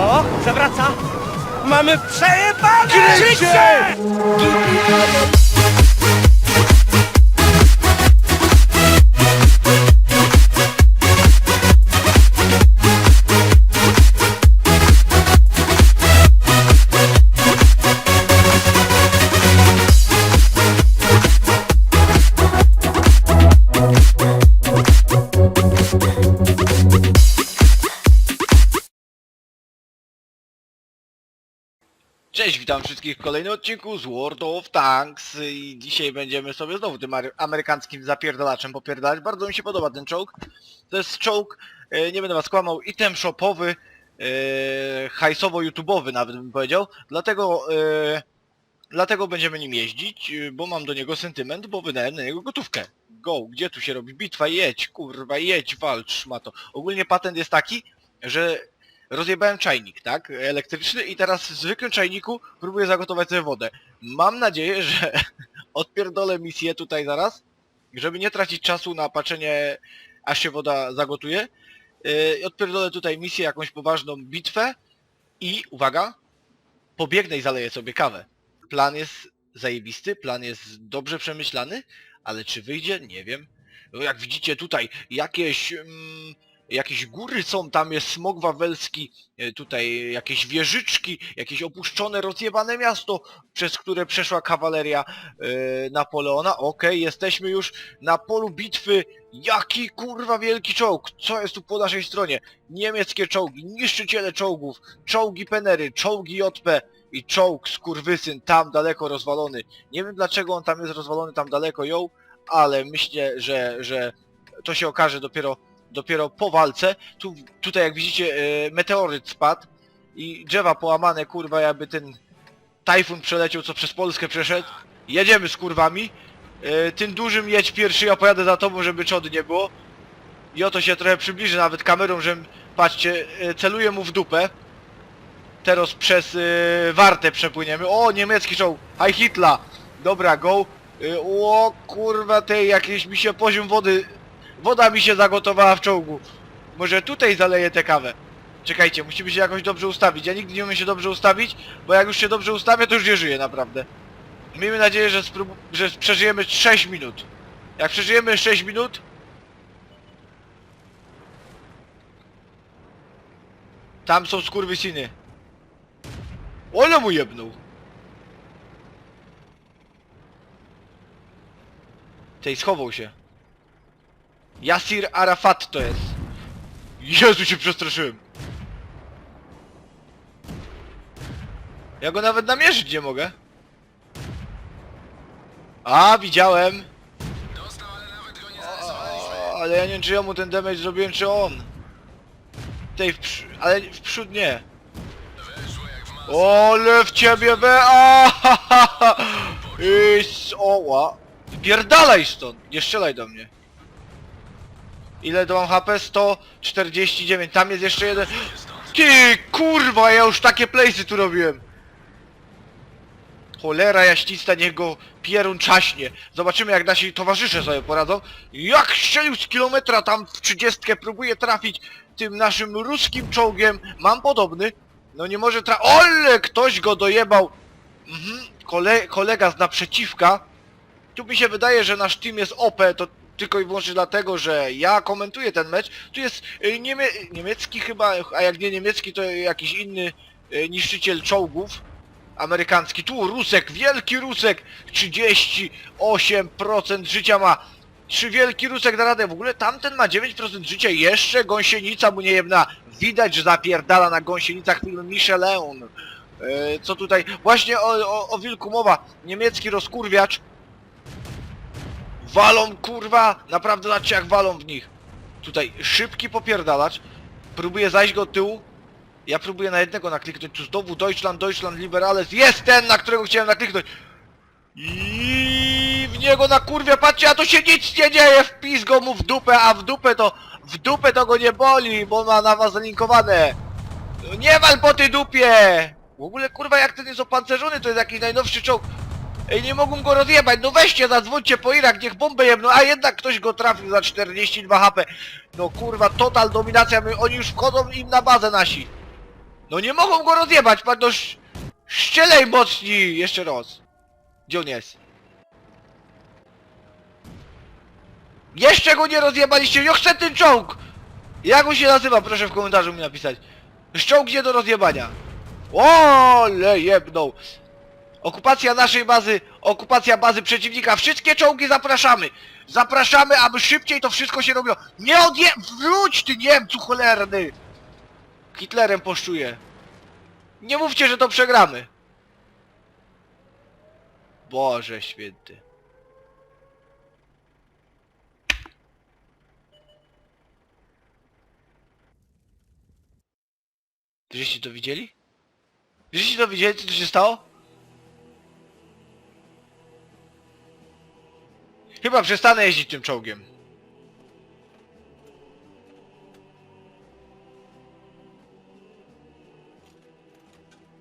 O, zawraca. Mamy przejebane! Kryć Cześć, witam wszystkich w kolejnym odcinku z World of Tanks i dzisiaj będziemy sobie znowu tym amery- amerykańskim zapierdalaczem popierdalać. Bardzo mi się podoba ten czołg. To jest czołg, e, nie będę was kłamał, item shopowy, e, hajsowo-youtubowy nawet bym powiedział. Dlatego, e, dlatego będziemy nim jeździć, bo mam do niego sentyment, bo wydałem na niego gotówkę. Go, gdzie tu się robi bitwa? Jedź, kurwa, jedź, walcz, ma to. Ogólnie patent jest taki, że rozjebałem czajnik, tak, elektryczny i teraz w zwykłym czajniku próbuję zagotować sobie wodę. Mam nadzieję, że odpierdolę misję tutaj zaraz, żeby nie tracić czasu na patrzenie, aż się woda zagotuje. Yy, odpierdolę tutaj misję, jakąś poważną bitwę i, uwaga, pobiegnę i zaleję sobie kawę. Plan jest zajebisty, plan jest dobrze przemyślany, ale czy wyjdzie? Nie wiem. Jak widzicie tutaj jakieś... Mm, jakieś góry są, tam jest smog wawelski, e, tutaj jakieś wieżyczki, jakieś opuszczone, rozjebane miasto, przez które przeszła kawaleria e, Napoleona. Okej, jesteśmy już na polu bitwy. Jaki kurwa wielki czołg! Co jest tu po naszej stronie? Niemieckie czołgi, niszczyciele czołgów, czołgi Penery, czołgi JP i czołg skurwysyn tam daleko rozwalony. Nie wiem dlaczego on tam jest rozwalony tam daleko, ją, ale myślę, że, że to się okaże dopiero dopiero po walce. Tu, tutaj jak widzicie e, meteoryt spadł i drzewa połamane, kurwa, jakby ten tajfun przeleciał, co przez Polskę przeszedł. Jedziemy z kurwami. E, tym dużym jedź pierwszy, ja pojadę za tobą, żeby czody nie było. I oto się trochę przybliży nawet kamerą, że patrzcie, e, celuję mu w dupę. Teraz przez e, wartę przepłyniemy. O, niemiecki czołg. Hi Hitler. Dobra, go. E, o kurwa tej, jakiś mi się poziom wody Woda mi się zagotowała w czołgu. Może tutaj zaleję tę kawę. Czekajcie, musimy się jakoś dobrze ustawić. Ja nigdy nie umiem się dobrze ustawić, bo jak już się dobrze ustawię, to już nie żyję naprawdę. Miejmy nadzieję, że, że przeżyjemy 6 minut. Jak przeżyjemy 6 minut... Tam są skurwysyny. Ole mu jebnął. Tej schował się. Yasir Arafat to jest. Jezu się przestraszyłem. Ja go nawet namierzyć nie mogę. A, widziałem. Ale ja nie wiem czy ja mu ten damage zrobiłem, czy on. Tej w ale w przód nie. Ole w ciebie we... A, ha, ha, ha. I s- Oła. Pierdalaj stąd, nie strzelaj do mnie. Ile mam HP? 149. Tam jest jeszcze jeden. Ty kurwa, ja już takie playsy tu robiłem. Cholera jaśnista, niech go pierun czaśnie. Zobaczymy jak nasi towarzysze sobie poradzą. Jak strzelił z kilometra tam w 30 próbuje trafić tym naszym ruskim czołgiem. Mam podobny. No nie może tra... Ole! Ktoś go dojebał. Mhm. Kole kolega z naprzeciwka. Tu mi się wydaje, że nasz team jest OP, to tylko i wyłącznie dlatego, że ja komentuję ten mecz. Tu jest y, niemie niemiecki chyba, a jak nie niemiecki, to jakiś inny y, niszczyciel czołgów amerykański. Tu Rusek, wielki Rusek, 38% życia ma. Trzy wielki Rusek da radę. W ogóle tamten ma 9% życia. Jeszcze gąsienica mu nie jebna. Widać, że zapierdala na gąsienicach film Michelin. E, co tutaj? Właśnie o, o, o wilku mowa. Niemiecki rozkurwiacz. Walą kurwa! Naprawdę zobaczcie jak walą w nich. Tutaj szybki popierdalacz. Próbuję zajść go tyłu. Ja próbuję na jednego nakliknąć. Tu znowu Deutschland, Deutschland, Liberales. Jest ten, na którego chciałem nakliknąć. I w niego na kurwie, patrzcie, a to się nic nie dzieje, wpis go mu w dupę, a w dupę to, w dupę to go nie boli, bo ma na was zalinkowane. No Nie wal po tej dupie! W ogóle kurwa jak ten jest opancerzony, to jest jakiś najnowszy czołg. Ej, nie mogą go rozjebać, no weźcie, zadzwońcie po Irak, niech bombę jebną, a jednak ktoś go trafił za 42 HP. No kurwa, total dominacja, my, oni już wchodzą im na bazę nasi. No nie mogą go rozjebać, pan no sz... Szczelej mocniej! Jeszcze raz. Gdzie on jest? Jeszcze go nie rozjebaliście, ja chcę ten czołg! Jak on się nazywa? Proszę w komentarzu mi napisać. Czołg nie do rozjebania. Ole jebnął. Okupacja naszej bazy, okupacja bazy przeciwnika. Wszystkie czołgi zapraszamy. Zapraszamy, aby szybciej to wszystko się robiło. Nie odje... Wróć ty Niemcu cholerny! Hitlerem poszczuję. Nie mówcie, że to przegramy. Boże święty. Żeście to widzieli? Żeście to widzieli, co tu się stało? Chyba przestanę jeździć tym czołgiem.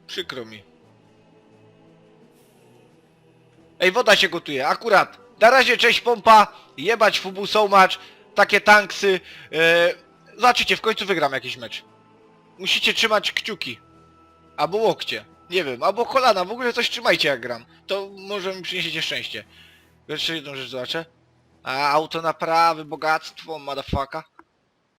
Przykro mi. Ej, woda się gotuje, akurat. Na razie cześć pompa, jebać fubu so much, takie tanksy. E, zobaczycie, w końcu wygram jakiś mecz. Musicie trzymać kciuki. Albo łokcie. Nie wiem, albo kolana, w ogóle coś trzymajcie jak gram. To może mi przyniesiecie szczęście. Jeszcze jedną rzecz zobaczę. A, auto naprawy, bogactwo, motherfucker.